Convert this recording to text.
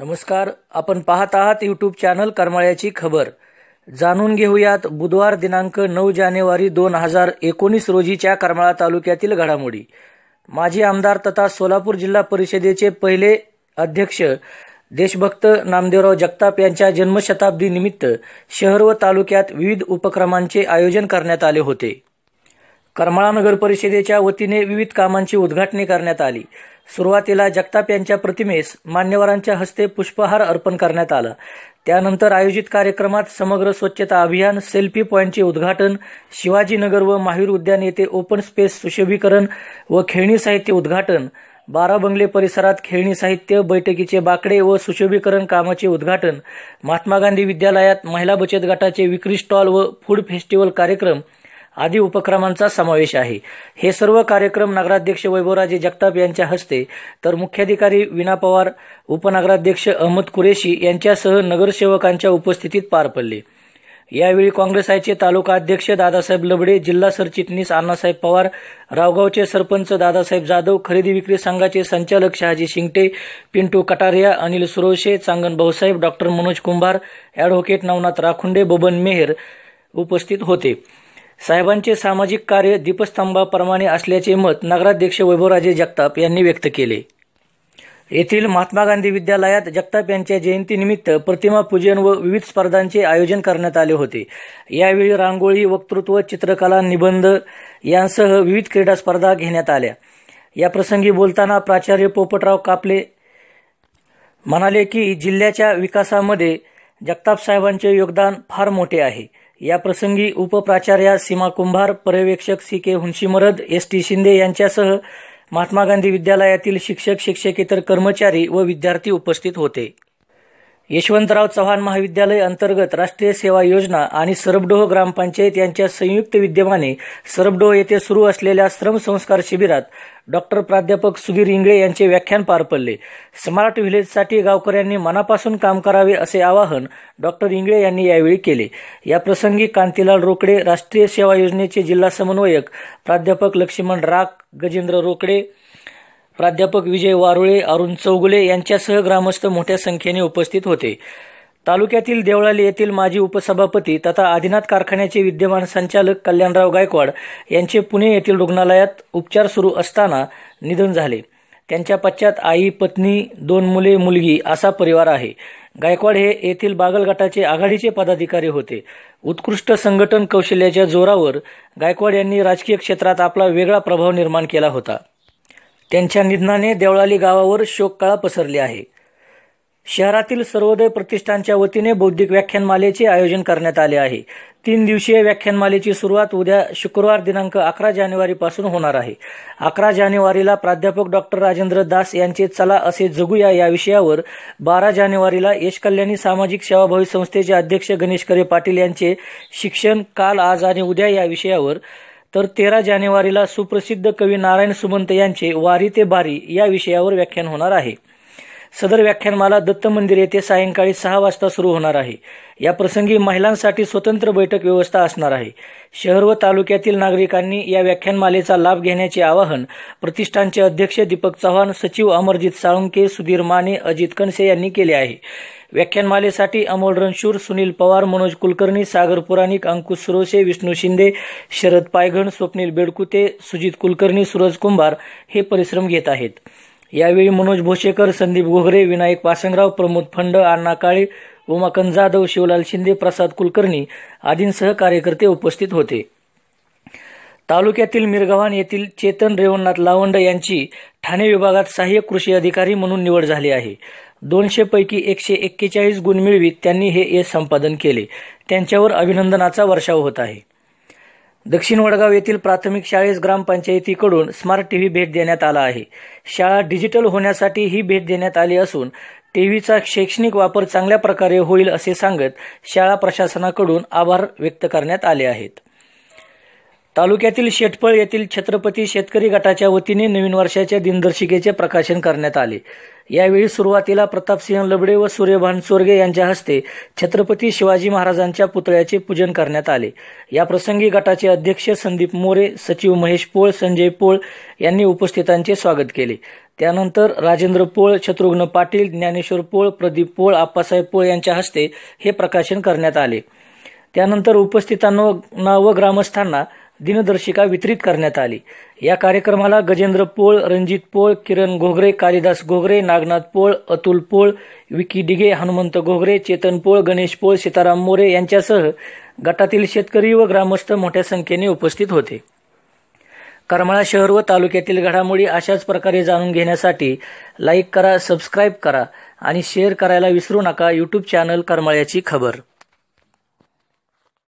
नमस्कार आपण पाहत आहात यूट्यूब चॅनल करमाळ्याची खबर. जाणून घेऊयात बुधवार दिनांक नऊ जानेवारी दोन हजार एकोणीस रोजीच्या करमाळा तालुक्यातील घडामोडी. माजी आमदार तथा सोलापूर जिल्हा परिषदेचे पहिले अध्यक्ष देशभक्त नामदेवराव जगताप यांच्या जन्मशताब्दी निमित्त शहर व तालुक्यात विविध उपक्रमांचे आयोजन करण्यात आले होते. करमाळा नगर परिषदेच्या वतीने विविध कामांची उद्घाटने करण्यात आली. सुरुवातीला जगताप यांच्या प्रतिमेस मान्यवरांच्या हस्ते पुष्पहार अर्पण करण्यात आला. त्यानंतर आयोजित कार्यक्रमात समग्र स्वच्छता अभियान सेल्फी पॉईंटचे उद्घाटन शिवाजीनगर व महावीर उद्यान येथे ओपन स्पेस सुशोभीकरण व खेळणी साहित्य उद्घाटन बारा बंगले परिसरात खेळणी साहित्य बैठकीचे बाकडे व सुशोभीकरण कामाचे उद्घाटन महात्मा गांधी विद्यालयात महिला बचत गटाचे विक्री स्टॉल व फूड फेस्टिवल कार्यक्रम आदी उपक्रमांचा समावेश आहे. हे सर्व कार्यक्रम नगराध्यक्ष वैभवराजे जगताप यांच्या हस्ते तर मुख्याधिकारी विना पवार उपनगराध्यक्ष अहमद कुरेशी यांच्यासह नगरसेवकांच्या उपस्थितीत पार पडले. यावेळी काँग्रेस आयचे तालुका अध्यक्ष दादासाहेब लबडे जिल्हा सरचिटणीस अण्णासाहेब पवार रावगावचे सरपंच दादासाहेब जाधव खरेदी विक्री संघाचे संचालक शहाजी शिंगटे पिंटू कटारिया अनिल सुरोशे चांगन भाऊसाहेब डॉक्टर मनोज कुंभार ॲडव्होकेट नवनाथ राखुंडे बबन मेहर उपस्थित होते. साहेबांचे सामाजिक कार्य दीपस्तंभाप्रमाणे असल्याचे मत नगराध्यक्ष वैभवराजे जगताप यांनी व्यक्त केले. येथील महात्मा गांधी विद्यालयात जगताप यांच्या जयंतीनिमित्त प्रतिमा पूजन व विविध स्पर्धांचे आयोजन करण्यात आले होते. यावेळी रांगोळी वक्तृत्व चित्रकला निबंध यांसह विविध क्रीडा स्पर्धा घेण्यात आल्या. या प्रसंगी बोलताना प्राचार्य पोपटराव कापले म्हणाले की जिल्ह्याच्या विकासामध्ये जगताप साहेबांचे योगदान फार मोठे आहे. या प्रसंगी उपप्राचार्या सीमा कुंभार पर्यवेक्षक C K Hunshimarad S T Shinde यांच्यासह महात्मा गांधी विद्यालयातील शिक्षक शिक्षकेतर कर्मचारी व विद्यार्थी उपस्थित होते. यशवंतराव चव्हाण महाविद्यालय अंतर्गत राष्ट्रीय सेवा योजना आणि सरबडोह ग्रामपंचायत यांच्या संयुक्त विद्यमाने सरबडोह येथे सुरू असलेल्या श्रम संस्कार शिबिरात डॉक्टर प्राध्यापक सुधीर इंगळे यांचे व्याख्यान पार पडले. स्मार्ट व्हिलेजसाठी गावकऱ्यांनी मनापासून काम करावे असे आवाहन डॉक्टर इंगळे यांनी यावेळी केले. या प्रसंगी कांतीलाल रोकडे राष्ट्रीय सेवा योजनेचे जिल्हा समन्वयक प्राध्यापक लक्ष्मण राख गजेंद्र रोकडे प्राध्यापक विजय वारुळे अरुण चौगुले यांच्यासह ग्रामस्थ मोठ्या संख्येने उपस्थित होते. तालुक्यातील देवळाली येथील माजी उपसभापती तथा आदिनाथ कारखान्याचे विद्यमान संचालक कल्याणराव गायकवाड यांचे पुणे येथील रुग्णालयात उपचार सुरू असताना निधन झाले. त्यांच्या पश्चात आई पत्नी दोन मुले मुलगी असा परिवार आहे. गायकवाड हे येथील बागल गटाचे आघाडीचे पदाधिकारी होते. उत्कृष्ट संघटन कौशल्याच्या जोरावर गायकवाड यांनी राजकीय क्षेत्रात आपला वेगळा प्रभाव निर्माण केला होता. त्यांच्या निधनाने देवळाली गावावर शोककळा पसरली आहे. शहरातील सर्वोदय प्रतिष्ठानच्या वतीने बौद्धिक व्याख्यानमालेचे आयोजन करण्यात आले आहे. तीन दिवसीय व्याख्यानमालेची सुरुवात उद्या शुक्रवार दिनांक अकरा जानेवारीपासून होणार आहे. अकरा जानेवारीला प्राध्यापक डॉक्टर राजेंद्र दास यांचे चला असे जगूया या विषयावर बारा जानेवारीला यश कल्याणी सामाजिक सेवाभावी संस्थेचे अध्यक्ष गणेश करे पाटील यांचे शिक्षण काल आज आणि उद्या या विषयावर तर तेरा जानेवारीला सुप्रसिद्ध कवी नारायण सुमंत यांचे वारी ते बारी या विषयावर व्याख्यान होणार आहे. सदर व्याख्यानमाला दत्त मंदिर येथे सायंकाळी सहा वाजता सुरू होणार आहे. या प्रसंगी महिलांसाठी स्वतंत्र बैठक व्यवस्था असणार आहे. शहर व तालुक्यातील नागरिकांनी या व्याख्यानमालेचा लाभ घेण्याचे आवाहन प्रतिष्ठानचे अध्यक्ष दीपक चव्हाण सचिव अमरजित साळुंके सुधीर माने अजित कनसे यांनी केले आहे. व्याख्यानमालेसाठी अमोल रणशूर सुनील पवार मनोज कुलकर्णी सागर पुराणिक अंकुश सुरोसे विष्णू शिंदे शरद पायघण स्वप्नील बेडकुते सुजित कुलकर्णी सूरज कुंभार हे परिश्रम घेत आहेत. यावेळी मनोज भोसेकर संदीप घोगरे विनायक पासंगराव प्रमोद फंड अण्णा काळे उमाकांत जाधव शिवलाल शिंदे प्रसाद कुलकर्णी आदींसह कार्यकर्ते उपस्थित होते. तालुक्यातील मिरगव्हाण येथील चेतन रेवणनाथ लावंड यांची ठाणे विभागात सहाय्यक कृषी अधिकारी म्हणून निवड झाली आहे. दोनशे पैकी एकशे एक्केचाळीस गुण मिळवीत त्यांनी हे यश संपादन केले. त्यांच्यावर अभिनंदनाचा वर्षाव होत आहे. दक्षिण वडगाव येथील प्राथमिक शाळेस ग्रामपंचायतीकडून स्मार्ट टीव्ही भेट देण्यात आला आहे. शाळा डिजिटल होण्यासाठी ही भेट देण्यात आली असून टीव्हीचा शैक्षणिक वापर चांगल्या प्रकारे होईल असे सांगत शाळा प्रशासनाकडून आभार व्यक्त करण्यात आले आहेत. तालुक्यातील शेटफळ येथील छत्रपती शेतकरी गटाच्या वतीने नवीन वर्षाच्या दिनदर्शिकेचे प्रकाशन करण्यात आले. यावेळी सुरुवातीला प्रतापसिंह लबडे व सूर्यभान चोरगे यांच्या हस्ते छत्रपती शिवाजी महाराजांच्या पुतळ्याचे पूजन करण्यात आले. या प्रसंगी गटाचे अध्यक्ष संदीप मोरे सचिव महेश पोळ संजय पोळ यांनी उपस्थितांचे स्वागत केले. त्यानंतर राजेंद्र पोळ शत्रुघ्न पाटील ज्ञानेश्वर पोळ प्रदीप पोळ आप्पासाहेब पोळ यांच्या हस्ते हे प्रकाशन करण्यात आले. त्यानंतर उपस्थितांना व ग्रामस्थांना दिनदर्शिका वितरित करण्यात आली. या कार्यक्रमाला गजेंद्र पोळ रणजित पोळ किरण घोगरे कालिदास घोगरे नागनाथ पोळ अतुल पोळ विकी डिगे हनुमंत घोगरे चेतन पोळ गणेश पोळ सीताराम मोरे यांच्यासह गटातील शेतकरी व ग्रामस्थ मोठ्या संख्येने उपस्थित होते. करमाळा शहर व तालुक्यातील घडामोडी अशाच प्रकारे जाणून घेण्यासाठी लाईक करा सबस्क्राईब करा आणि शेअर करायला विसरू नका यूट्यूब चॅनल करमाळ्याची खबर.